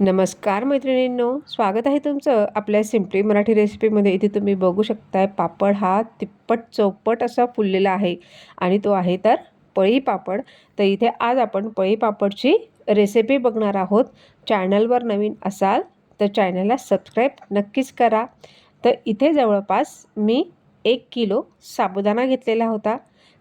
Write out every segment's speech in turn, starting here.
नमस्कार मैत्रिणींनो स्वागत आहे तुमचं आपल्या सिम्पली मराठी रेसिपीमध्ये इथे तुम्ही बघू शकताय पापड हा तिप्पट चौपट असा फुललेला आहे आणि तो आहे तर पळी पापड. तर इथे आज आपण पळी पापडची रेसिपी बघणार आहोत. चॅनलवर नवीन असाल तर चॅनलला सबस्क्राईब नक्कीच करा. तर इथे जवळपास मी एक किलो साबुदाणा घेतलेला होता.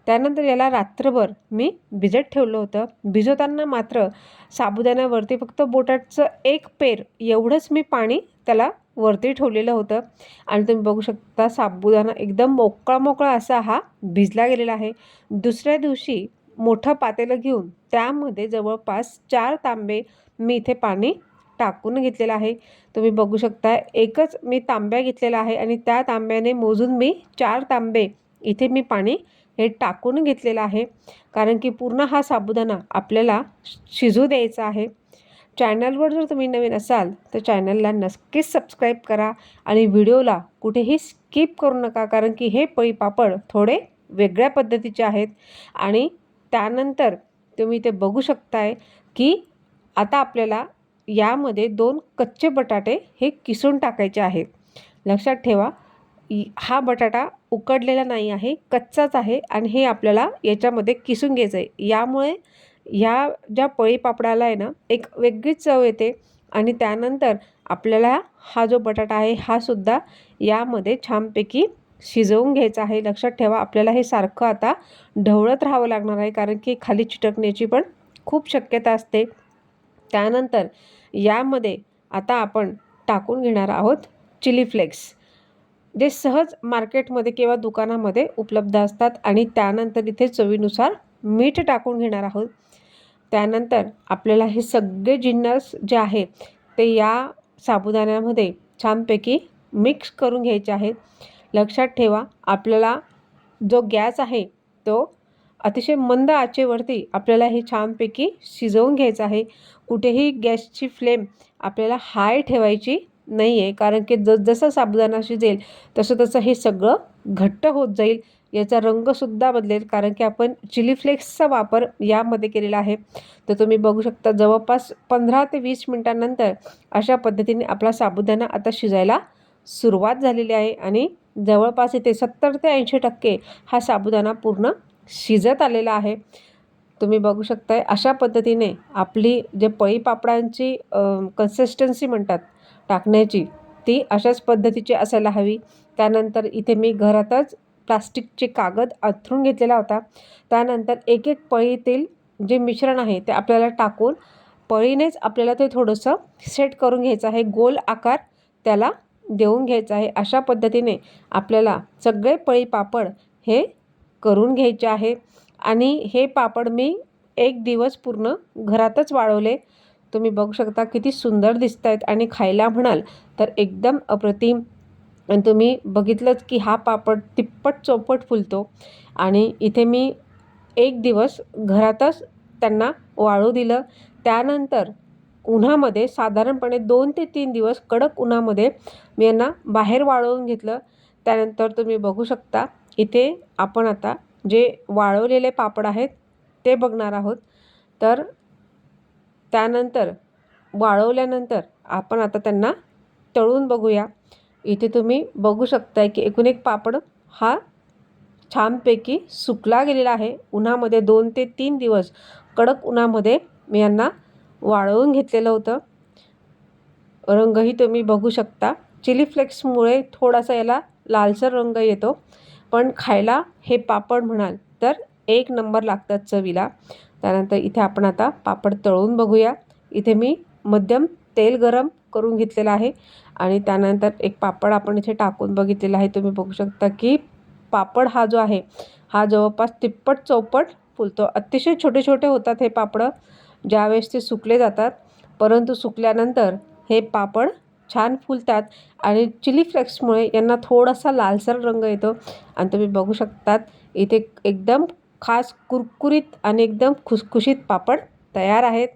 त्यानंतर याला रात्रभर मी भिजत ठेवलं होतं. भिजवताना मात्र साबुदाण्यावरती फक्त बोटाचं एक पेर एवढंच मी पाणी त्याला वरती ठेवलेलं होतं. आणि तुम्ही बघू शकता साबुदाणा एकदम मोकळा मोकळा असा हा भिजला गेलेला आहे. दुसऱ्या दिवशी मोठं पातेलं घेऊन त्यामध्ये जवळपास चार तांबे मी इथे पाणी टाकून घेतलेलं आहे. तुम्ही बघू शकता एकच मी तांब्या घेतलेला आहे आणि त्या तांब्याने मोजून मी चार तांबे इथे मी पाणी हे टाकून घेतलेलं आहे. कारण की पूर्ण हा साबुदाणा आपल्याला शिजू द्यायचा आहे. चॅनलवर जर तुम्ही नवीन असाल तर चॅनलला नक्कीच सबस्क्राईब करा आणि व्हिडिओला कुठेही स्किप करू नका कारण की हे पळी पापड थोडे वेगळ्या पद्धतीचे आहेत. आणि त्यानंतर तुम्ही ते बघू शकताय की आता आपल्याला यामध्ये दोन कच्चे बटाटे हे किसून टाकायचे आहेत. लक्षात ठेवा हा बटाटा उकडलेला नाही आहे कच्चाच आहे आणि हे आपल्याला याच्यामध्ये किसून घ्यायचं आहे यामुळे ह्या ज्या पळी पापडाला आहे ना एक वेगळीच चव येते आणि त्यानंतर आपल्याला हा जो बटाटा आहे हा सुद्धा यामध्ये छानपैकी शिजवून घ्यायचा आहे. लक्षात ठेवा आपल्याला हे सारखं आता ढवळत राहावं लागणार आहे कारण की खाली चिटकण्याची पण खूप शक्यता असते. त्यानंतर यामध्ये आता आपण टाकून घेणार आहोत चिली फ्लेक्स. जे सहज मार्केटमध्ये किंवा दुकानामध्ये उपलब्ध असतात आणि त्यानंतर इथे चवीनुसार मीठ टाकून घेणार आहोत. त्यानंतर आपल्याला हे सगळे जिन्नस जे आहे ते या साबुदाण्यामध्ये छानपैकी मिक्स करून घ्यायचे आहेत. लक्षात ठेवा आपल्याला जो गॅस आहे तो अतिशय मंद आचेवरती आपल्याला हे छानपैकी शिजवून घ्यायचं आहे. कुठेही गॅसची फ्लेम आपल्याला हाय ठेवायची नाही आहे कारण की ज जसं साबुदाणा शिजेल तसं तसं हे सगळं घट्ट होत जाईल. याचा रंगसुद्धा बदलेल. कारण की आपण चिली फ्लेक्सचा वापर यामध्ये केलेला आहे. तर तुम्ही बघू शकता जवळपास पंधरा ते वीस मिनटानंतर अशा पद्धतीने आपला साबुदाणा आता शिजायला सुरुवात झालेली आहे. आणि जवळपास इथे सत्तर ते ऐंशी टक्के हा साबुदाणा पूर्ण शिजत आलेला आहे. तुम्ही बघू शकताय अशा पद्धतीने आपली जे पळी पापडांची कन्सिस्टन्सी म्हणतात टाकण्याची ती अशाच पद्धतीची असायला हवी. त्यानंतर इथे मी घरातच प्लास्टिकचे कागद अथरून घेतलेला होता. त्यानंतर एक एक पळीतील जे मिश्रण आहे ते आपल्याला टाकून पळीनेच आपल्याला ते थोडंसं सेट करून घ्यायचं आहे. गोल आकार त्याला देऊन घ्यायचा आहे. अशा पद्धतीने आपल्याला सगळे पळी पापड हे करून घ्यायचे आहे. आणि हे पापड मी एक दिवस पूर्ण घरातच वाळवले. तुम्ही बघू शकता किती सुंदर दिसत आहेत आणि खायला म्हणाल तर एकदम अप्रतिम. आणि तुम्ही बघितलंच की हा पापड तिप्पट चौपट फुलतो. आणि इथे मी एक दिवस घरातच त्यांना वाळू दिलं. त्यानंतर उन्हामध्ये साधारणपणे दोन ते तीन दिवस कडक उन्हामध्ये मी यांना बाहेर वाळवून घेतलं. त्यानंतर तुम्ही बघू शकता इथे आपण आता जे वाळवलेले पापड आहेत ते बघणार आहोत. तर त्यानंतर वाळवल्यानंतर आपण आता त्यांना तळून बघूया. इथे तुम्ही बघू शकताय की एकूण एक पापड हा छानपैकी सुकला गेलेला आहे. उन्हामध्ये दोन ते तीन दिवस कडक उन्हामध्ये मी यांना वाळवून घेतलेलं होतं. रंगही तुम्ही बघू शकता. चिली फ्लेक्समुळे थोडासा याला लालसर रंग येतो. पण खायला हे पापड म्हणाल तर एक नंबर लागतात चवीला. त्यानंतर इथे आपण आता पापड तळून बघूया. इथे मी मध्यम तेल गरम करून घेतलेलं आहे. आणि त्यानंतर एक पापड आपण इथे टाकून बघितलेला आहे. तुम्ही बघू शकता की पापड हा जो आहे हा जवळपास तिप्पट चौपट फुलतो. अतिशय छोटे छोटे होतात हे पापडं. ज्यावेळेस ते सुकले जातात परंतु सुकल्यानंतर हे पापड छान फुलतात. आणि चिली फ्लेक्समुळे यांना थोडासा लालसर रंग येतो. आणि तुम्ही बघू शकतात इथे एकदम खास कुरकुरीत आणि एकदम खुसखुशीत पापड तयार आहेत.